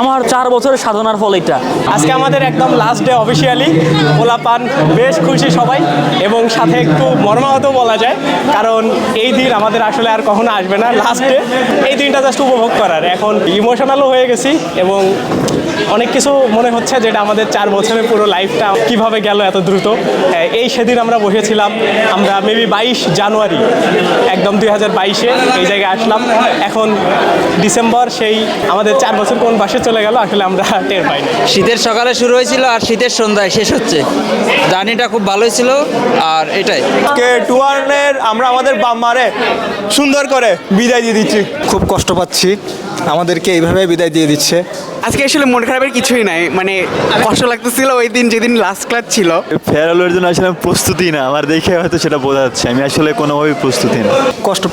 আমার চার বছরের সাধনার ফল এটা আজকে আমাদের একদম লাস্ট ডে অফিসিয়ালি ওলা পোলাপান বেশ খুশি সবাই। এবং সাথে একটু মর্মাহত বলা যায় কারণ এই দিন আমাদের আসলে আর কখনো আসবে না লাস্টে এই দিনটা জাস্ট উপভোগ করার। এখন ইমোশনালও হয়ে গেছি এবং অনেক কিছু মনে হচ্ছে যেটা আমাদের চার বছরের পুরো লাইফটা কীভাবে গেল এত দ্রুত। হ্যাঁ, এই সেদিন আমরা বসেছিলাম আমরা মেবি বাইশ জানুয়ারি একদম দুই হাজার বাইশে এই জায়গায় আসলাম। এখন ডিসেম্বর সেই আমাদের চার বছর কোন বাসে চলে গেল আসলে আমরা টের পাইনি। শীতের সকালে শুরু হয়েছিল আর শীতের সন্ধ্যায় শেষ হচ্ছে। জার্নিটা খুব ভালোই ছিল আর এটাই। কে টুয়ার্নের আমরা আমাদের বাম্মারে সুন্দর করে বিদায় দিয়ে দিচ্ছি। খুব কষ্ট পাচ্ছি আমাদেরকে এইভাবে বিদায় দিয়ে দিচ্ছে। আজকে আসলে মন খারাপের কিছুই নাই মানে কষ্ট লাগতেছিল ওই দিন যেদিন লাস্ট ক্লাস ছিল। ফেয়ারওয়েলের জন্য আসলে প্রস্তুতি না আমার দেখে হয়তো সেটা বোঝা যাচ্ছে আমি আসলে কোনোভাবেই প্রস্তুতি না। কষ্ট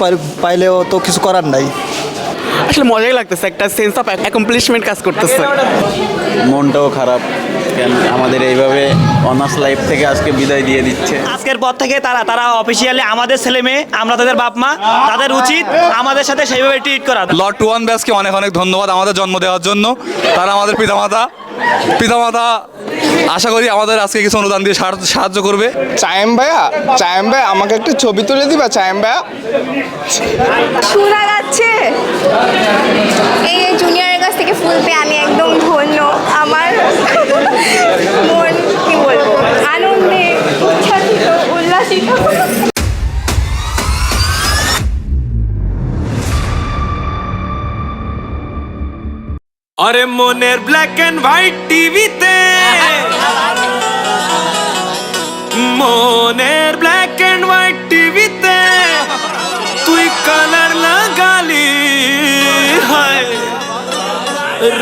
পাইলেও তো কিছু করার নাই। আসলে মজাই লাগতেছে একটা সেন্স অফ অ্যাকমপ্লিশমেন্ট কাজ করতেছে। মনটাও খারাপ কেন? আমাদের এইভাবে অনার্স লাইফ থেকে আজকে বিদায় দিয়ে দিচ্ছে। আজকের পর থেকে তারা তারা অফিসিয়ালি আমাদের ছেলে মেয়ে আমরা তাদের বাপ মা তাদের উচিত আমাদের সাথে সেইভাবে ট্রিট করা। লর্ড টু ওয়ান ব্যাসকে অনেক অনেক ধন্যবাদ আমাদের জন্ম দেওয়ার জন্য। তারা আমাদের পিতামাতা পিতামাতা আশা করি আমাদের আজকে কিছু অনুদান দিয়ে সাহায্য- সাহায্য করবে। চায়েম ভাইয়া চায়েম ভাই আমাকে একটা ছবি তুলে দিবা চায়েম ভাইয়া? যাচ্ছে এই জুনিয়রের কাছ থেকে ফুল পেয়ে আমি একদম ধন্য। আমার মন কি বলব আনন্দে উচ্ছ্বাসিত উল্লাসিত। আরে মনের ব্ল্যাক এন্ড হোয়াইট টিভিতে মনের ব্ল্যাক এন্ড হোয়াইট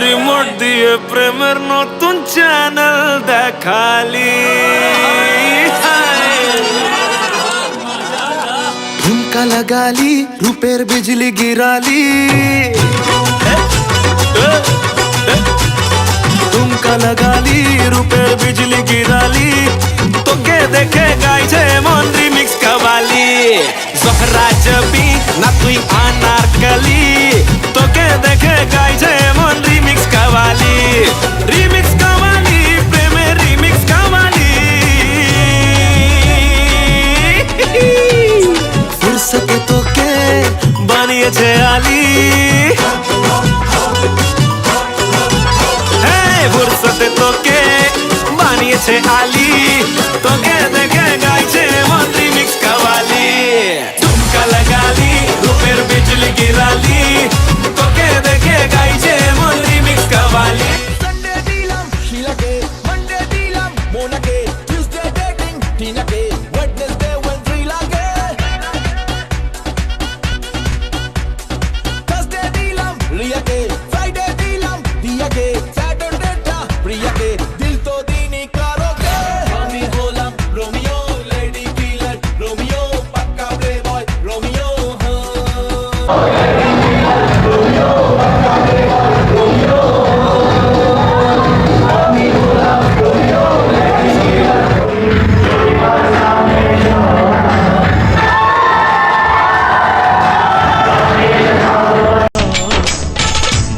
রিমোট দিয়ে প্রেমের নতুন চ্যানেল দেখালি। ঝুমকা লাগালি, রূপের বিজলি গিরালি। ঝুমকা লাগালি, রূপের বিজলি গিরালি। তোকে দেখে গাইছে মন রিমিক্স কাবালি। জহরা জবি না তুই আনারকলি। তোকে দেখে গাইছে বানিয়েছে আলী। হ্যাঁ ফুরসতে তোকে বানিয়েছে আলী।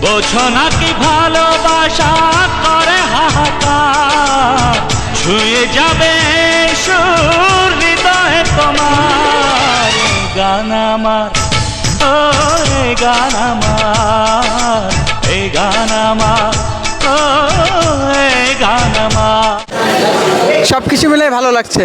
বোঝো না কি ভালোবাসা করে হাহাকার? ছুঁয়ে যাবে সুর হৃদয়ে তোমার। আমার গান আমার এই গান আমার এই গান আমার। সব কিছু মিলে ভালো লাগছে।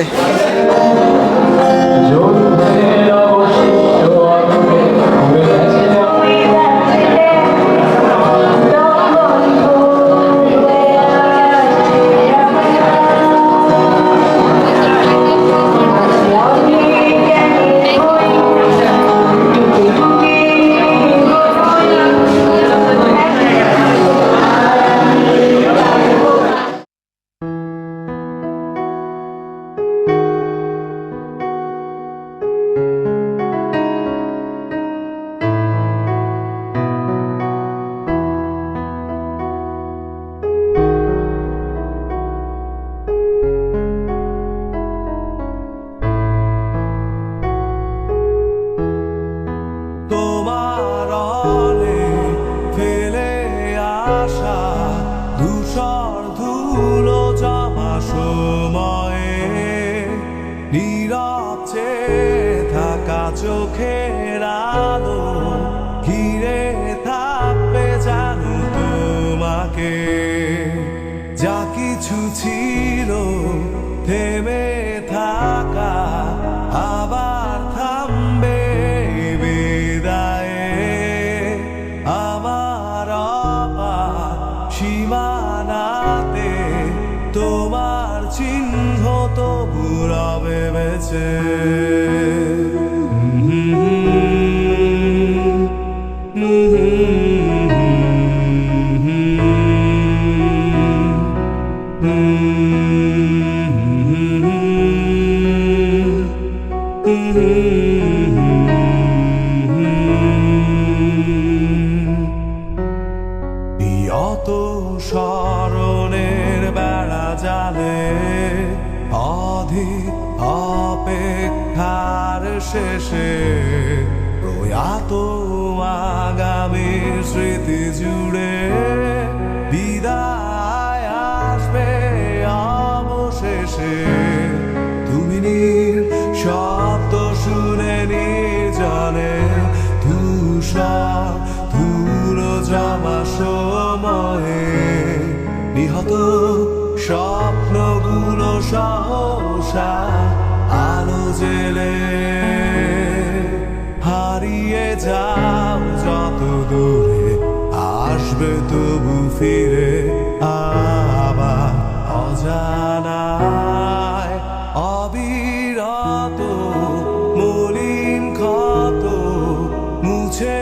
ধূসর ধুলো জমা সময়ে নীরব চেয়ে থাকা চোখের আলো ঘিরে থাকবে জানো তোমাকে। যা কিছু ছিল থেমে নিয়ত স্মরণের বেড়া জালে অধি অপেক্ষার শেষে প্রয়াত আগামীর স্মৃতি জুড়ে বিদায় আসবে অবশেষে। তুমি নীর শব্দ শুনে নির্জনে ধূসর ধুলো জমা সময়ে নিহত স্বপ্নগুলো সহসা আলো জেলে হারিয়ে যাও যত দূরে, আসবে তবু ফিরে আবার অজানায় অবিরত মলিন ক্ষত মুছে